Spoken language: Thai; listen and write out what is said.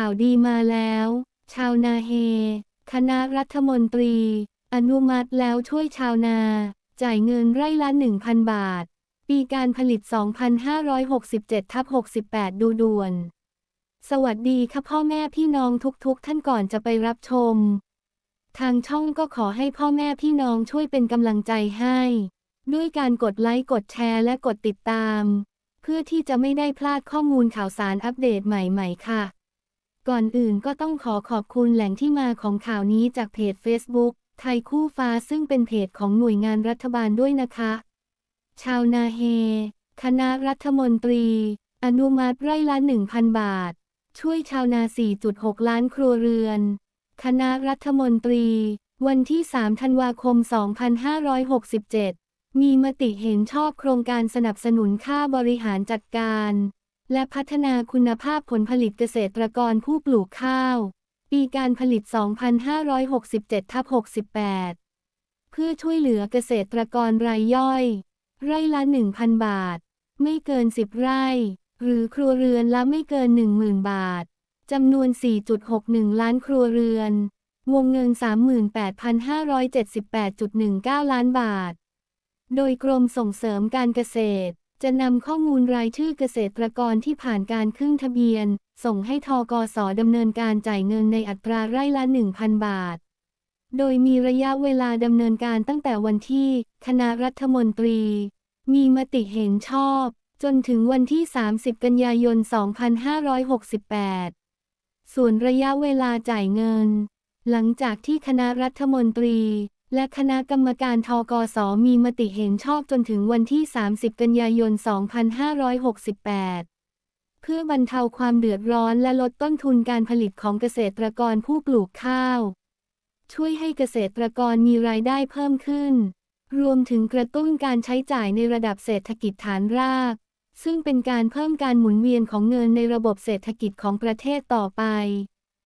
ข่าวดีมาแล้ว ชาวนาเฮ คณะรัฐมนตรี อนุมัติแล้วช่วยชาวนา จ่ายเงินไร่ละ 1,000 บาท ปีการผลิต 2567ทับ68 ดูด่วน สวัสดีค่ะพ่อแม่พี่น้องทุกๆ ท่านก่อนจะไปรับชม ทางช่องก็ขอให้พ่อแม่พี่น้องช่วยเป็นกำลังใจให้ ด้วยการกดไลค์กดแชร์และกดติดตาม เพื่อที่จะไม่ได้พลาดข้อมูลข่าวสารอัปเดตใหม่ๆค่ะ ก่อนอื่นก็ต้องขอขอบคุณแหล่งที่มาของข่าวนี้จากเพจ Facebook ไทยคู่ฟ้าซึ่งเป็นเพจของหน่วยงานรัฐบาลด้วยนะคะ ชาวนาเฮ คณะรัฐมนตรี อนุมัติไร่ละ 1,000 บาท ช่วยชาวนา 4.6 ล้านครัวเรือน คณะรัฐมนตรี วันที่ 3 ธันวาคม 2567 มีมติเห็นชอบโครงการสนับสนุนค่าบริหารจัดการ และพัฒนาคุณภาพผลผลิตเกษตรกรผู้ปลูกข้าว ปีการผลิต 2567ทับ68 เพื่อช่วยเหลือเกษตรกรรายย่อย ไร่ละ 1,000 บาท ไม่เกิน 10 ไร่ หรือครัวเรือนละไม่เกิน 10,000 บาท จำนวน 4.61 ล้านครัวเรือน วงเงิน 38,578.19 ล้านบาท โดยกรมส่งเสริมการเกษตร จะนำข้อมูลรายชื่อเกษตรกรที่ผ่านการขึ้นทะเบียน ส่งให้ทกสดำเนินการจ่ายเงินในอัตราไร่ละ 1,000 บาท โดยมีระยะเวลาดำเนินการตั้งแต่วันที่ คณะรัฐมนตรี มีมติเห็นชอบ จนถึงวันที่ 30 กันยายน 2568 ส่วนระยะเวลาจ่ายเงิน หลังจากที่คณะรัฐมนตรี และคณะกรรมการทกสมีมติเห็นชอบจนถึงวันที่ 30 กันยายน 2568เพื่อบรรเทาความเดือดร้อนและลดต้นทุนการผลิตของเกษตรกรผู้ปลูกข้าว ช่วยให้เกษตรกรมีรายได้เพิ่มขึ้น รวมถึงกระตุ้นการใช้จ่ายในระดับเศรษฐกิจฐานราก ซึ่งเป็นการเพิ่มการหมุนเวียนของเงินในระบบเศรษฐกิจของประเทศต่อไป